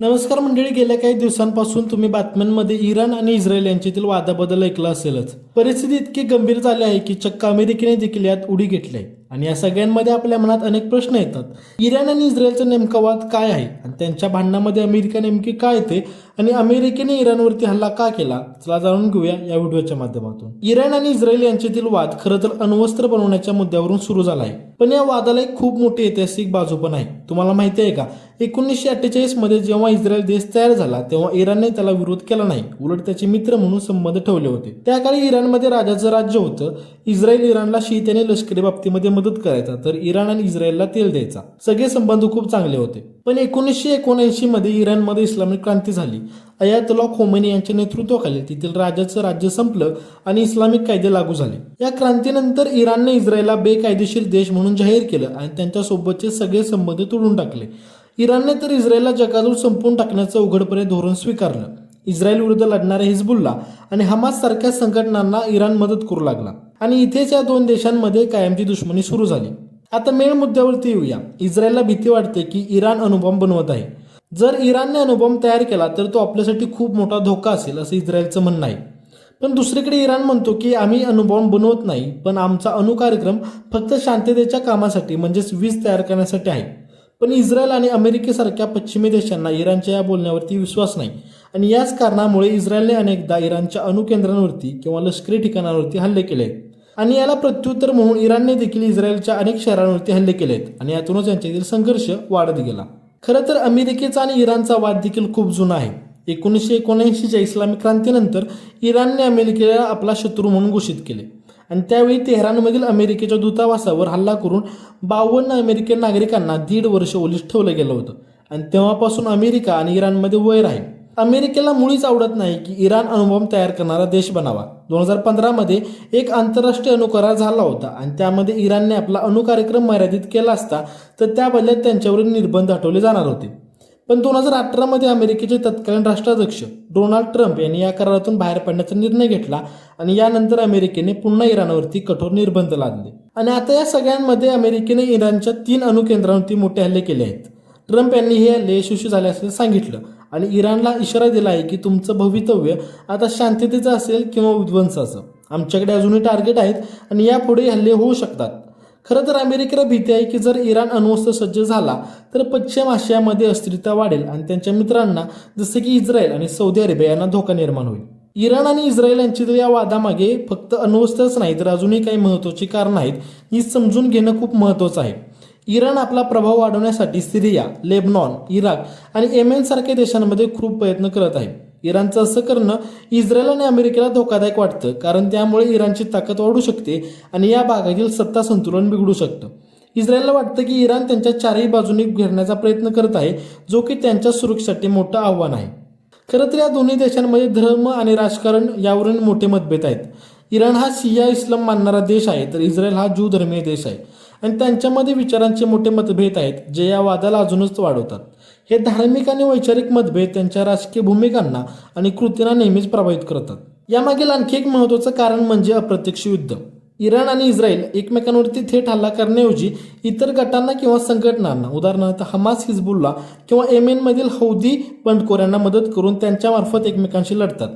नमस्कार मंडळी गेल्या काही दिवसांपासून तुम्ही बातम्यांमध्ये इराण आणि इस्रायल यांच्यातील वादाबद्दल ऐकलं असेलच. परिस्थिती इतकी गंभीर झाली आहे की चक्क अमेरिकेने देखील यात उडी घेतली आहे. आणि या सगळ्यांमध्ये आपल्या मनात अनेक प्रश्न येतात. इराण आणि इस्रायलचा नेमका वाद काय आहे? आणि त्यांच्या भांडणामध्ये अमेरिका नेमकी काय येते? आणि अमेरिकेने इराणवरती हल्ला का केला? चला जाणून घेऊया या व्हिडिओच्या माध्यमातून. इराण आणि इस्रायल यांच्यातील वाद खरं तर अण्वस्त्र बनवण्याच्या मुद्द्यावरून सुरू झाला आहे. पण या वादाला एक खूप मोठी ऐतिहासिक बाजू पण आहे. तुम्हाला माहिती आहे का? एकोणीसशे अठ्ठेचाळीसमध्ये जेव्हा इस्रायल देश तयार झाला तेव्हा इराणने त्याला विरोध केला नाही. उलट त्याचे मित्र म्हणून संबंध ठेवले होते. त्या काळी इराणमध्ये राजाचं राज्य होतं. इस्रायल इराणला शीत आणि लष्करी बाबतीमध्ये मदत करायचा तर इराण आणि इस्रायलला तेल द्यायचा. सगळे संबंध खूप चांगले होते. पण एकोणीसशे एकोणऐंशी मध्ये इराणमध्ये इस्लामिक क्रांती झाली. अयातुल्ला खोमेनी यांच्या नेतृत्वाखाली तेथील राजाचं राज्य संपलं आणि इस्लामिक कायदे लागू झाले. या क्रांतीनंतर इराणने इस्रायलला बेकायदेशीर देश म्हणून जाहीर केलं आणि त्यांच्यासोबतचे सगळे संबंध तोडून टाकले. इराणने तर इस्रायलला जगातून संपवून टाकण्याचं उघडपणे धोरण स्वीकारलं. इस्रायल विरुद्ध लढणाऱ्या हिजबुल्ला आणि हमास सारख्या संघटनांना इराण मदत करू लागला. आणि इथेच या दोन देशांमध्ये कायमची दुश्मनी सुरू झाली. आता मेन मुद्द्यावरती येऊया. इस्रायलला भीती वाटते की इराण अणुबॉम्ब बनवत आहे. जर इराणने अणुबॉम्ब तयार केला तर तो आपल्यासाठी खूप मोठा धोका असेल असं इस्रायलचं म्हणणं आहे. पण दुसरीकडे इराण म्हणतो की आम्ही अणुबॉम्ब बनवत नाही पण आमचा अणुकार्यक्रम फक्त शांततेच्या कामासाठी म्हणजेच वीज तयार करण्यासाठी आहे. पण इस्रायल आणि अमेरिकेसारख्या पश्चिमी देशांना इराणच्या या बोलण्यावरती विश्वास नाही. आणि याच कारणामुळे इस्रायलने अनेकदा इराणच्या अणुकेंद्रांवरती किंवा लष्करी ठिकाणांवरती हल्ले केले. आहेत आणि याला प्रत्युत्तर म्हणून इराणने देखील इस्रायलच्या अनेक शहरांवरती हल्ले केले आहेत आणि यातूनच यांच्यातील संघर्ष वाढत गेला. खरं तर अमेरिकेचा आणि इराणचा वाद देखील खूप जुना आहे. एकोणीसशे एकोणऐंशीच्या इस्लामिक क्रांतीनंतर इराणने अमेरिकेला आपला शत्रू म्हणून घोषित केले. आणि त्यावेळी तेहरानमधील अमेरिकेच्या दूतावासावर हल्ला करून बावन्न अमेरिकन नागरिकांना दीड वर्ष ओलीस ठेवलं गेलं होतं. आणि तेव्हापासून अमेरिका आणि इराणमध्ये वैर आहे अमेरिकेला मुळीच आवडत नाही की इराण अणुबॉम्ब तयार करणारा देश बनावा. दोन हजार पंधरामध्ये एक आंतरराष्ट्रीय अणुकरार झाला होता आणि त्यामध्ये इराणने आपला अणुकार्यक्रम मर्यादित केला असता तर त्या बदल्यात त्यांच्यावरील निर्बंध हटवले जाणार होते. पण दोन हजार अठरामध्ये अमेरिकेचे तत्कालीन राष्ट्राध्यक्ष डोनाल्ड ट्रम्प यांनी या करारातून बाहेर पडण्याचा निर्णय घेतला आणि यानंतर अमेरिकेने पुन्हा इराणवरती कठोर निर्बंध लादले. आणि आता या सगळ्यांमध्ये अमेरिकेने इराणच्या तीन अणुकेंद्रांवरती मोठे हल्ले केले आहेत. ट्रम्प यांनी हे हल्ले यशस्वी झाले असल्याचं सांगितलं. आणि इराणला इशारा दिला आहे की तुमचं भवितव्य आता शांततेचं असेल किंवा विध्वंसाचं. आमच्याकडे अजूनही टार्गेट आहेत आणि यापुढे हल्ले होऊ शकतात. खरं तर अमेरिकेला भीती आहे की जर इराण अण्वस्त्र सज्ज झाला तर पश्चिम आशियामध्ये अस्थिरता वाढेल आणि त्यांच्या मित्रांना जसे की इस्रायल आणि सौदी अरेबिया यांना धोका निर्माण होईल. इराण आणि इस्रायल यांची या वादामागे फक्त अण्वस्त्रच नाही तर अजूनही काही महत्त्वाची कारणं आहेत ही समजून घेणं खूप महत्त्वाचं आहे. इराण आपला प्रभाव वाढवण्यासाठी सिरिया लेबनॉन इराक आणि येमेन सारख्या देशांमध्ये खूप प्रयत्न करत आहे. इराणचं असं करणं इस्रायल आणि अमेरिकेला धोकादायक वाटतं कारण त्यामुळे इराणची ताकद वाढू शकते आणि या भागातील सत्ता संतुलन बिघडू शकतं. इस्रायलला वाटतं की इराण त्यांच्या चारही बाजूनी घेरण्याचा प्रयत्न करत आहे जो की त्यांच्या सुरक्षेसाठी मोठं आव्हान आहे. खरं तर या दोन्ही देशांमध्ये धर्म आणि राजकारण यावरून मोठे मतभेद आहेत. इराण हा शिया इस्लाम मानणारा देश आहे तर इस्रायल हा ज्यू धर्मीय देश आहे. आणि त्यांच्यामध्ये विचारांचे मोठे मतभेद आहेत जे या वादाला अजूनच वाढवतात. हे धार्मिक आणि वैचारिक मतभेद त्यांच्या राजकीय भूमिकांना आणि कृतींना नेहमीच प्रभावित करतात. यामागील आणखी एक महत्त्वाचं कारण म्हणजे अप्रत्यक्ष युद्ध. इराण आणि इस्रायल एकमेकांवरती थेट हल्ला करण्याऐवजी इतर गटांना किंवा संघटनांना उदाहरणार्थ हमास हिजबुल्ला किंवा एमेनमधील हौदी बंडखोऱ्यांना मदत करून त्यांच्यामार्फत एकमेकांशी लढतात.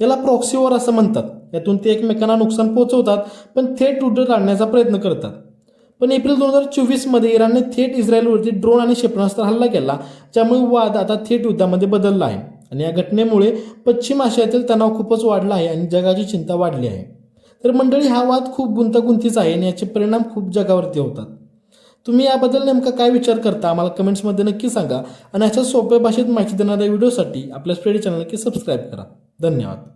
याला प्रॉक्सीवर असं म्हणतात. यातून ते एकमेकांना नुकसान पोहोचवतात पण थेट युद्ध टाळण्याचा प्रयत्न करतात. पण एप्रिल दोन हजार चोवीसमध्ये इराणने थेट इस्रायलवरती ड्रोन आणि क्षेपणास्त्र हल्ला केला ज्यामुळे वाद आता थेट युद्धामध्ये बदलला आहे. आणि या घटनेमुळे पश्चिम आशियातील तणाव खूपच वाढला आहे आणि जगाची चिंता वाढली आहे. तर मंडळी हा वाद खूप गुंतागुंतीचा आहे आणि याचे परिणाम खूप जगावरती होतात. तुम्ही याबद्दल नेमका काय विचार करता आम्हाला कमेंट्समध्ये नक्की सांगा. आणि अशा सोप्या भाषेत माहिती देणाऱ्या व्हिडिओसाठी आपल्या स्टडी चॅनल नक्की सबस्क्राईब करा. धन्यवाद.